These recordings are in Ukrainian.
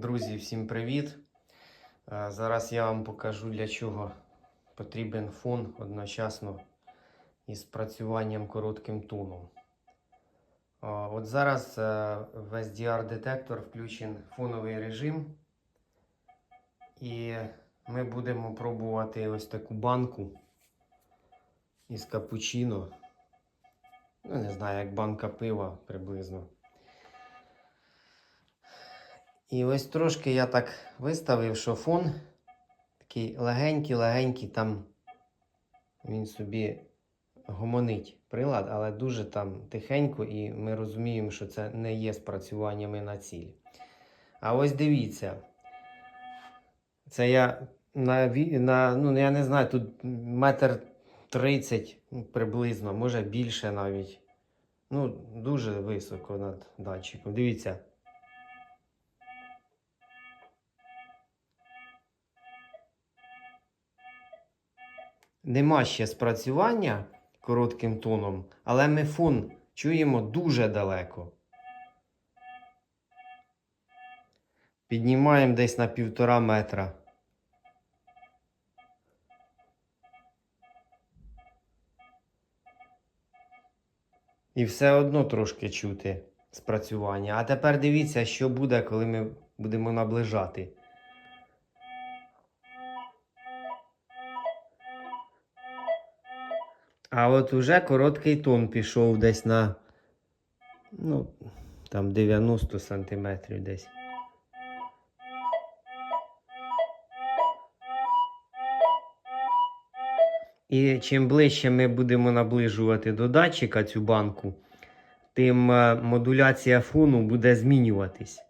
Друзі, всім привіт! Е, Зараз я вам покажу, для чого потрібен фон одночасно із працюванням коротким тоном. Е, От зараз е, в SDR-детектор включен фоновий режим. І ми будемо пробувати ось таку банку із капучино. Ну, не знаю, як банка пива приблизно. І ось трошки я так виставив, що фон такий легенький-легенький, там він собі гомонить прилад, але дуже там тихенько, і ми розуміємо, що це не є спрацюваннями на ціль. А ось дивіться. Це я на, на ну я не знаю, тут метр тридцять приблизно, може більше навіть. Ну, дуже високо над датчиком. Дивіться. Нема ще спрацювання коротким тоном, але ми фон чуємо дуже далеко. Піднімаємо десь на півтора метра. І все одно трошки чути спрацювання. А тепер дивіться, що буде, коли ми будемо наближати. А от уже короткий тон пішов десь на ну, там 90 сантиметрів десь. І чим ближче ми будемо наближувати до датчика цю банку, тим е, модуляція фону буде змінюватись.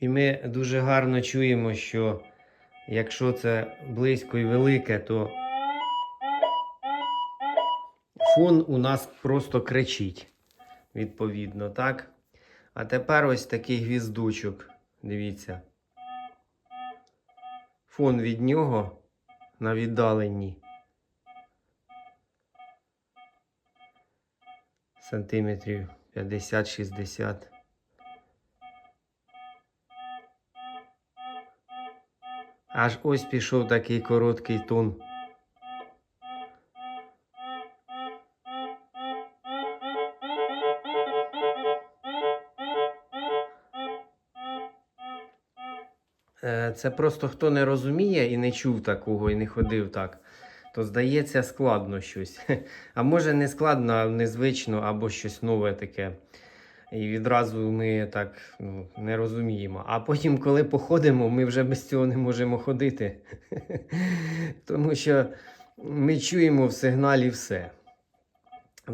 І ми дуже гарно чуємо, що якщо це близько і велике, то фон у нас просто кричить. Відповідно, так? А тепер ось такий гвіздочок. Дивіться. Фон від нього на віддаленні. Сантиметрів 50-60. Аж ось пішов такий короткий тон. Е, Це просто хто не розуміє і не чув такого, і не ходив так, то здається складно щось. А може не складно, а незвично або щось нове таке. І відразу ми так ну, не розуміємо. А потім, коли походимо, ми вже без цього не можемо ходити. Тому що ми чуємо в сигналі все.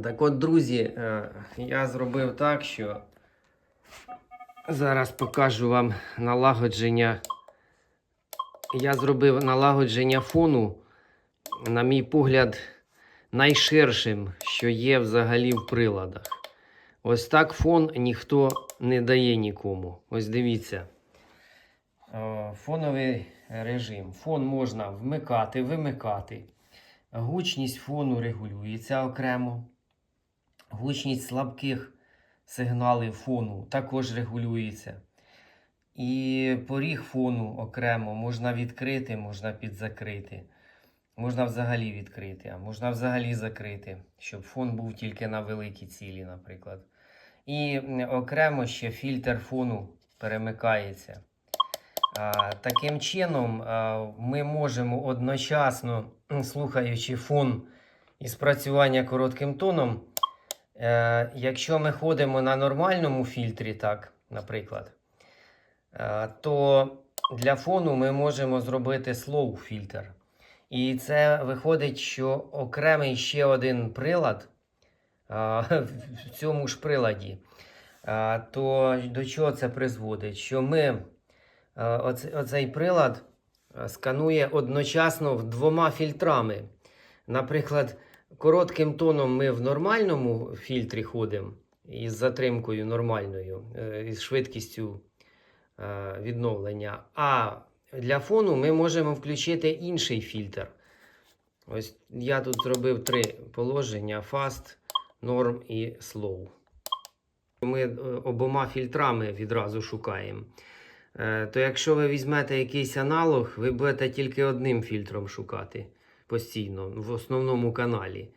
Так от, друзі, е, я зробив так, що зараз покажу вам налагодження. Я зробив налагодження фону, на мій погляд, найширшим, що є взагалі в приладах. Ось так фон ніхто не дає нікому. Ось дивіться. Е, Фоновий режим. Фон можна вмикати, вимикати. Гучність фону регулюється окремо. Гучність слабких сигналів фону також регулюється. І поріг фону окремо можна відкрити, можна підзакрити. Можна взагалі відкрити, а можна взагалі закрити, щоб фон був тільки на великій цілі, наприклад. І окремо ще фільтр фону перемикається. Таким чином, ми можемо одночасно, слухаючи фон і спрацювання коротким тоном, е, якщо ми ходимо на нормальному фільтрі, так, наприклад, е, то для фону ми можемо зробити slow фільтр. І це виходить, що окремий ще один прилад в цьому ж приладі. То до чого це призводить? Що ми оцей прилад сканує одночасно двома фільтрами. Наприклад, коротким тоном ми в нормальному фільтрі ходимо із затримкою нормальною, е, із швидкістю е, відновлення. А для фону ми можемо включити інший фільтр. Ось я тут зробив три положення: Fast, Norm і Slow. Ми е, обома фільтрами відразу шукаємо. Е, То якщо ви візьмете якийсь аналог, ви будете тільки одним фільтром шукати постійно в основному каналі.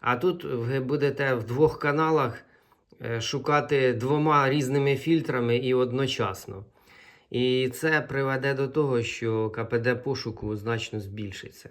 А тут ви будете в двох каналах е, шукати двома різними фільтрами і одночасно. І це приведе до того, що КПД пошуку значно збільшиться.